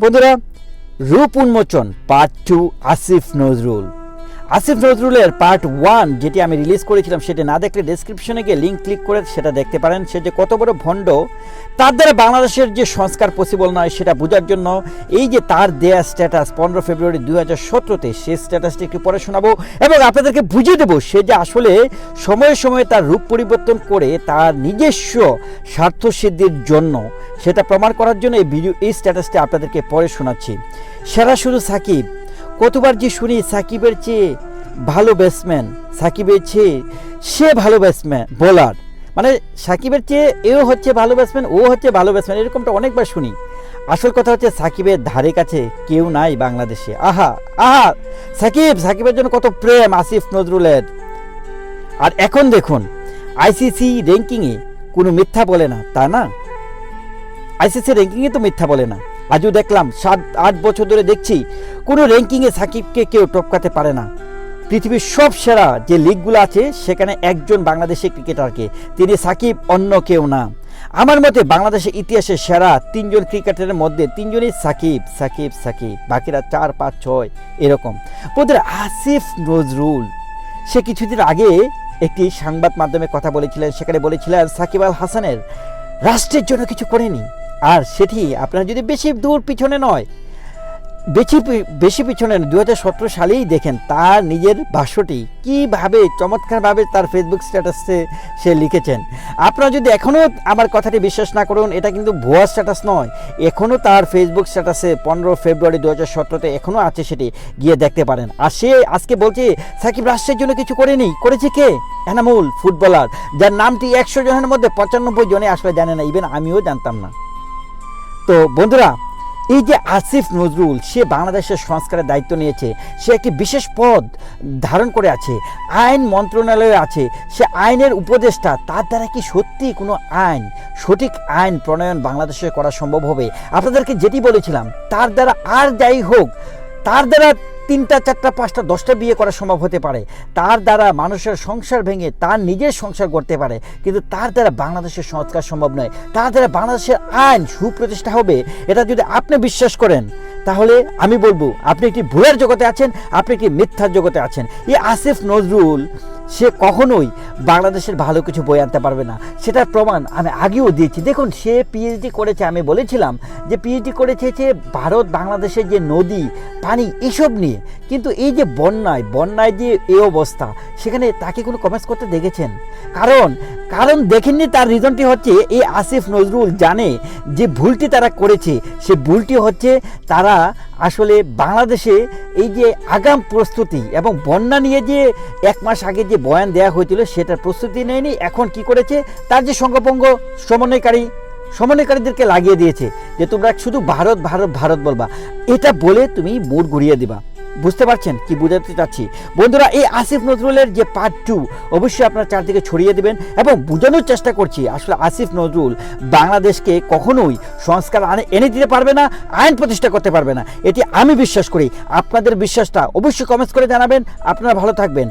বন্ধুরা রূপ উন্মোচন পার্ট টু আসিফ নজরুল। আসিফ নজরুলের পার্ট ওয়ান যেটি আমি রিলিজ করেছিলাম সেটা না দেখলে ডেসক্রিপশনে গিয়ে লিঙ্ক ক্লিক করে সেটা দেখতে পারেন। সে যে কত বড় ভণ্ড, তার দ্বারা বাংলাদেশের যে সংস্কার পসিবল নয় সেটা বোঝার জন্য এই যে তার দেয়া স্ট্যাটাস পনেরো ফেব্রুয়ারি দুই হাজার সতেরোতে সে স্ট্যাটাসটি একটু পরে শোনাবো এবং আপনাদেরকে বুঝিয়ে দেবো সে যে আসলে সময়ে সময়ে তার রূপ পরিবর্তন করে তার নিজস্ব স্বার্থসিদ্ধির জন্য সেটা প্রমাণ করার জন্য এই ভিডিও এই স্ট্যাটাসটি আপনাদেরকে পরে শোনাচ্ছি। সেরা শুধু সাকিব কতবার যে শুনি সাকিবের চেয়ে ভালো ব্যাটসম্যান সাকিবের চেয়ে সে ভালো ব্যাটসম্যান বোলার মানে সাকিবের চেয়ে এও হচ্ছে ভালো ব্যাটসম্যান ও হচ্ছে ভালো ব্যাটসম্যান এরকমটা অনেকবার শুনি। আসল কথা হচ্ছে সাকিবের ধারে কাছে কেউ নাই বাংলাদেশে। আহা আহা! সাকিব, সাকিবের জন্য কত প্রেম, আসিফ নজরুলের। আর এখন দেখুন আইসিসি র্যাঙ্কিংয়ে কোনো মিথ্যা বলে না, তা না? আইসিসি র্যাঙ্কিংয়ে তো মিথ্যা বলে না। আজও দেখলাম সাত, আট বছর ধরে দেখছি কোনো র্যাঙ্কিংয়ে সাকিবকে কেউ টপকাতে পারে না। পৃথিবীর সব সেরা যে লিগগুলো আছে, সেখানে একজন বাংলাদেশি ক্রিকেটারকে তিনি সাকিব, অন্য কেউ না। আমার মতে বাংলাদেশের ইতিহাসে সেরা তিনজন ক্রিকেটারের মধ্যে তিনজনই সাকিব সাকিব সাকিব। বাকিরা চার, পাঁচ, ছয়, এরকম। বন্ধুরা আসিফ নজরুল, সে কিছুদিন আগে একটি সংবাদ মাধ্যমে কথা বলেছিলেন, সেখানে বলেছিলেন সাকিব আল হাসানের, রাষ্ট্রের জন্য কিছু করেনি। আর সেটি আপনারা যদি বেশি দূর পিছনে নয়, বেশি বেশি পিছনে দু হাজার সতেরো সালেই দেখেন তার নিজের ভাষ্যটি কীভাবে চমৎকারভাবে তার ফেসবুক স্ট্যাটাসে সে লিখেছেন। আপনারা যদি এখনও আমার কথাটি বিশ্বাস না করুন, এটা কিন্তু ভুয়া স্ট্যাটাস নয়। এখনও তার ফেসবুক স্ট্যাটাসে পনেরো ফেব্রুয়ারি দু হাজার সতেরোতে এখনও আছে সেটি, গিয়ে দেখতে পারেন। আর সে আজকে বলছে, সাকিব রাষ্ট্রের জন্য কিছু করেনি। করেছে কে? এনামুল, ফুটবলার, যার নামটি একশো জনের মধ্যে পঁচানব্বই জনে আসলে জানে না ইভেন আমিও জানতাম না। তো বন্ধুরা, এই যে আসিফ নজরুল, সে বাংলাদেশের সংস্কারের দায়িত্ব নিয়েছে, সে একটি বিশেষ পদ ধারণ করে আছে, আইন মন্ত্রণালয়ে আছে, সে আইনের উপদেষ্টা, তার দ্বারা কি সত্যি কোনো আইন, সঠিক আইন প্রণয়ন বাংলাদেশে করা সম্ভব হবে? আপনাদেরকে যেটি বলেছিলাম, তার দ্বারা আর যাই হোক, তার দ্বারা তিনটা, চারটা, পাঁচটা, দশটা বিয়ে করা সম্ভব হতে পারে। তার দ্বারা মানুষের সংসার ভেঙে তার নিজের সংসার করতে পারে। কিন্তু তার দ্বারা বাংলাদেশের সংস্কার সম্ভব নয়। তার দ্বারা বাংলাদেশের আইন সুপ্রতিষ্ঠা হবে, এটা যদি আপনি বিশ্বাস করেন, তাহলে আমি বলব, আপনি একটি ভুলের জগতে আছেন, আপনি একটি মিথ্যার জগতে আছেন। এই আসিফ নজরুল সে কখনোই বাংলাদেশের ভালো কিছু বই আনতে পারবে না। সেটার প্রমাণ আমি আগেও দিয়েছি। দেখুন, সে পিএইচডি করেছে, আমি বলেছিলাম যে পিএইচডি করেছে যে ভারত, বাংলাদেশের যে নদী, পানি, এসব নিয়ে। কিন্তু এই যে বন্যায় বন্যায় যে এই অবস্থা সেখানে তাকে কোনো কমেন্টস করতে দেখেছেন? কারণ কারণ দেখেননি তার রিজনটি হচ্ছে এই আসিফ নজরুল জানে যে ভুলটি তারা করেছে। সে ভুলটি হচ্ছে তারা আসলে বাংলাদেশে এই যে আগাম প্রস্তুতি এবং বন্যা নিয়ে যে এক মাস আগে যে বয়ান দেওয়া হয়েছিল, সেটার প্রস্তুতি নেয়নি, এখন কি করেছে? তার যে সঙ্গপঙ্গ সমন্বয়কারী, সমন্বয়কারীদেরকে লাগিয়ে দিয়েছে, যে তোমরা শুধু ভারত ভারত ভারত বলবা। এটা বলে তুমি মুড ঘুরিয়ে দিবা। বুঝতে পারছেন কি বোঝাতে চাচ্ছি? বন্ধুরা, এই আসিফ নজরুলের যে পার্ট টু অবশ্যই আপনার চারদিকে ছড়িয়ে দেবেন এবং বোঝানোর চেষ্টা করছি। আসলে আসিফ নজরুল বাংলাদেশকে কখনোই সংস্কার আনে এনে দিতে পারবে না, আইন প্রতিষ্ঠা করতে পারবে না। এটি আমি বিশ্বাস করি। আপনাদের বিশ্বাসটা অবশ্যই কমেন্টস করে জানাবেন। আপনারা ভালো থাকবেন।